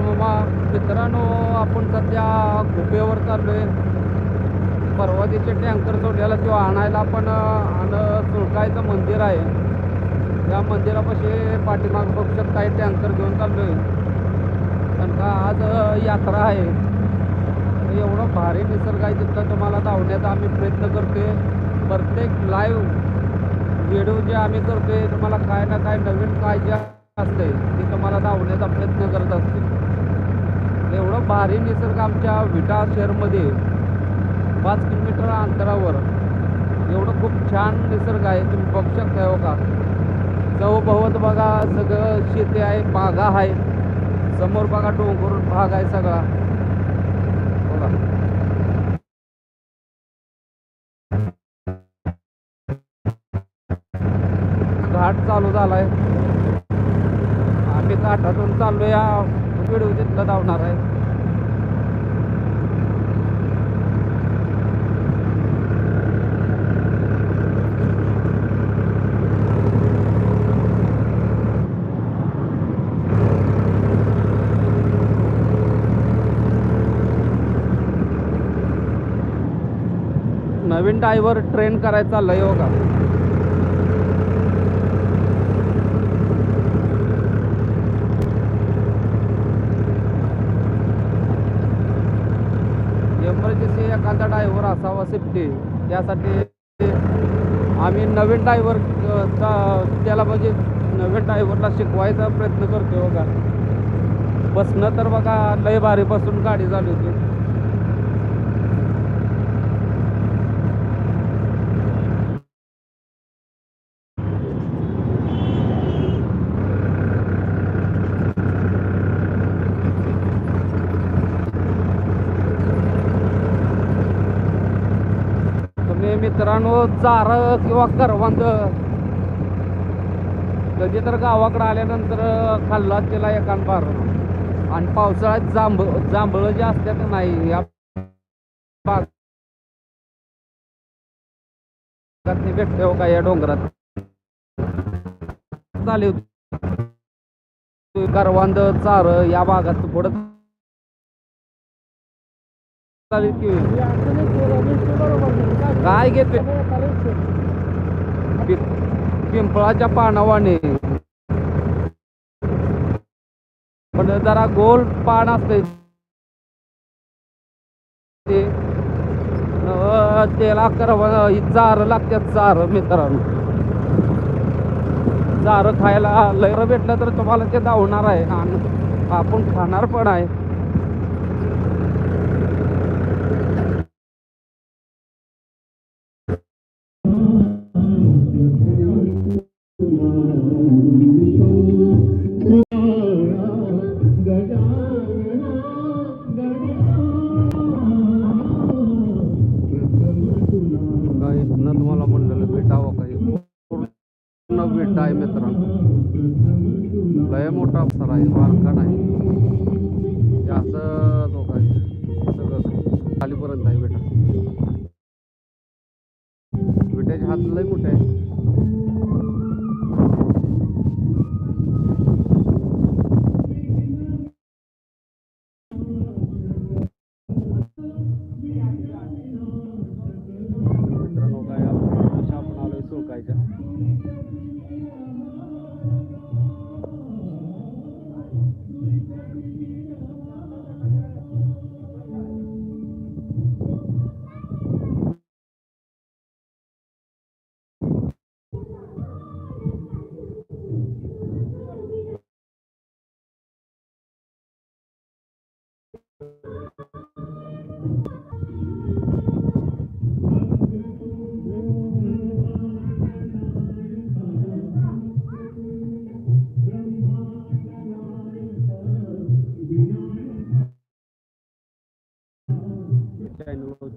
बाबा. मित्रांनो आपण सध्या गुफेवर चाललोय. परवातीचे टँकर सोडलेला तो आणायला पण आणि सुळकायचं मंदिर आहे. त्या मंदिरापाशी पाठीमाग बघू काही टँकर घेऊन चाललो आहे कारण का आज यात्रा आहे. एवढं भारी निसर्ग आहे तिथं तुम्हाला धावण्याचा आम्ही प्रयत्न करतोय. प्रत्येक लाईव्ह व्हिडिओ जे आम्ही करतोय तुम्हाला काय ना काय नवीन काय जे असते ते तुम्हाला धावण्याचा प्रयत्न करत असतो भारी निसर्ग आमच्या विटा शहरमध्ये पाच किलोमीटर अंतरावर. एवढं खूप छान निसर्ग आहे तुम्ही बघू शकता हो का. चौभवत बघा सगळं शेती आहे बागा आहे. समोर बघा डोंगर भाग आहे सगळा. बघा. घाट चालू झालाय. आम्ही घाटातून चाललोय या व्हिडिओ तिथलं धावणार आहे. नवीन ड्रायव्हर ट्रेन करायचा चाललंय हो का एमर्जन्सी एखादा ड्रायव्हर असावा सेफ्टी त्यासाठी आम्ही नवीन ड्रायव्हर त्याला म्हणजे नवीन ड्रायव्हरला शिकवायचा प्रयत्न करतो बघा. बसणं तर बघा लय भारी बसून गाडी चालू होती तुम्ही मित्रांनो चार किंवा करवंद. कधी तर गावाकडं आल्यानंतर खाल्ला त्याला एकान बार आणि पावसाळ्यात जांभ जांभळं जे असतात नाही या भेटते हो का या डोंगरात? झाली होती करवंद चार या भागात पुढं काय घेते? पिंपळाच्या पानावाने. पण जरा गोल पान असते त्याला करव चार लागतात चार मित्रांनो. चार खायला लयर भेटलं तर तुम्हाला ते धावणार आहे. आणि आपण खाणार पण आहे. नंदमाला मला म्हणलेलं भेटावं काही पूर्ण भेट आहे मित्रांनो. लय मोठा अफसर आहे मारखाण आहे. असं धोका आहे सगळं खालीपर्यंत आहे बेटा. बेटाचे हात लय मोठे आहे.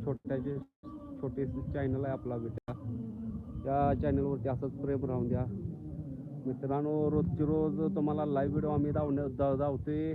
छोट्याचे छोटे चॅनल आहे आपला बेटा. त्या चॅनलवरती असंच प्रेम राहून द्या. मित्रांनो रोजची रोज तुम्हाला लाईव्ह व्हिडिओ आम्ही धावण्या दा धावते